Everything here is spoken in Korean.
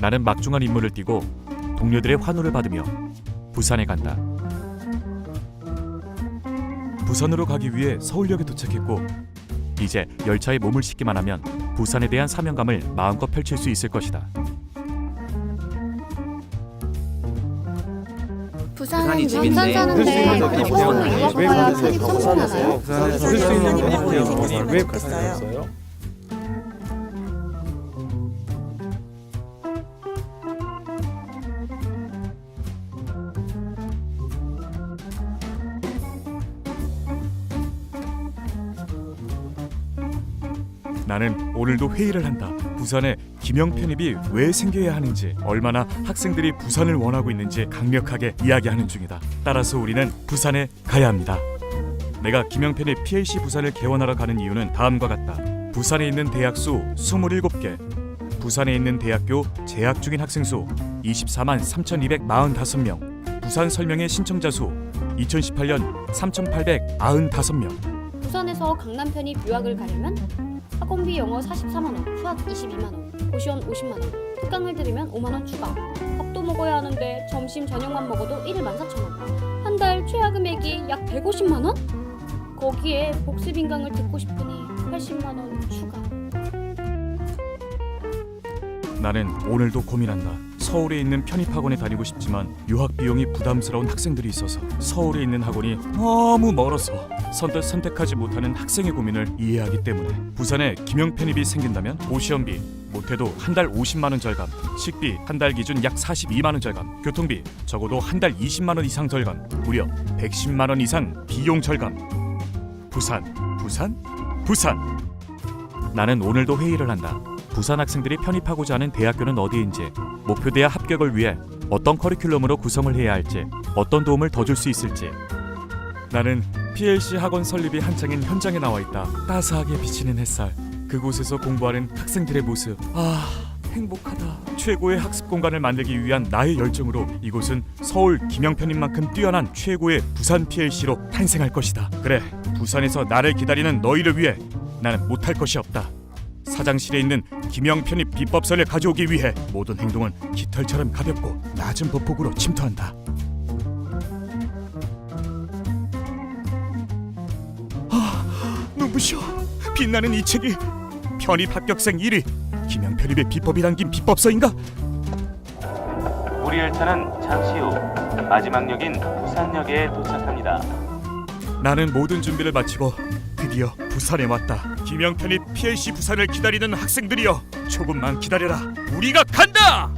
나는 막중한 임무를 띠고 동료들의 환호를 받으며 부산에 간다. 부산으로 가기 위해 서울역에 도착했고 이제 열차에 몸을 싣기만 하면 부산에 대한 사명감을 마음껏 펼칠 수 있을 것이다. 부산은 집인데 부산 사는데 쓸수 있는 서울로 편이 유학 가야 편입 성공하나요? 부산에서 쓸수 있는 편이 왜 갔어요? 나는 오늘도 회의를 한다. 부산에 김영 편입이 왜 생겨야 하는지, 얼마나 학생들이 부산을 원하고 있는지 강력하게 이야기하는 중이다. 따라서 우리는 부산에 가야 합니다. 내가 김영 편입 PLC 부산을 개원하러 가는 이유는 다음과 같다. 부산에 있는 대학 수 27개, 부산에 있는 대학교 재학 중인 학생 수 24만 3,245명, 부산 설명회 신청자 수 2018년 3,895명. 부산에서 강남 편입 유학을 가려면 학원비 영어 44만 원, 수학 22만 원, 고시원 50만 원, 특강을 들으면 5만 원 추가. 밥도 먹어야 하는데 점심 저녁만 먹어도 1일 14,000원. 한 달 최하 금액이 약 150만 원? 거기에 복습 인강을 듣고 싶으니 80만 원 추가. 나는 오늘도 고민한다. 서울에 있는 편입학원에 다니고 싶지만 유학 비용이 부담스러운 학생들이 있어서 서울에 있는 학원이 너무 멀어서 선뜻 선택하지 못하는 학생의 고민을 이해하기 때문에 부산에 김영 편입이 생긴다면 고시원비 못해도 한 달 50만 원 절감, 식비 한 달 기준 약 42만 원 절감, 교통비 적어도 한 달 20만 원 이상 절감, 무려 110만 원 이상 비용 절감. 부산, 부산, 부산. 나는 오늘도 회의를 한다. 부산 학생들이 편입하고자 하는 대학교는 어디인지, 목표 대학 합격을 위해 어떤 커리큘럼으로 구성을 해야 할지, 어떤 도움을 더 줄 수 있을지. 나는 PLC 학원 설립이 한창인 현장에 나와 있다. 따스하게 비치는 햇살, 그곳에서 공부하는 학생들의 모습. 아, 행복하다. 최고의 학습 공간을 만들기 위한 나의 열정으로 이곳은 서울 김영편인만큼 뛰어난 최고의 부산 PLC로 탄생할 것이다. 그래, 부산에서 나를 기다리는 너희를 위해 나는 못할 것이 없다. 사장실에 있는 김영 편입 비법서를 가져오기 위해 모든 행동은 깃털처럼 가볍고 낮은 보폭으로 침투한다. 아, 눈부셔. 빛나는 이 책이 편입 합격생 1위 김영 편입의 비법이 담긴 비법서인가? 우리 열차는 잠시 후 마지막 역인 부산역에 도착합니다. 나는 모든 준비를 마치고 드디어 부산에 왔다. 김영 편입 PLC 부산을 기다리는 학생들이여 조금만 기다려라. 우리가 간다.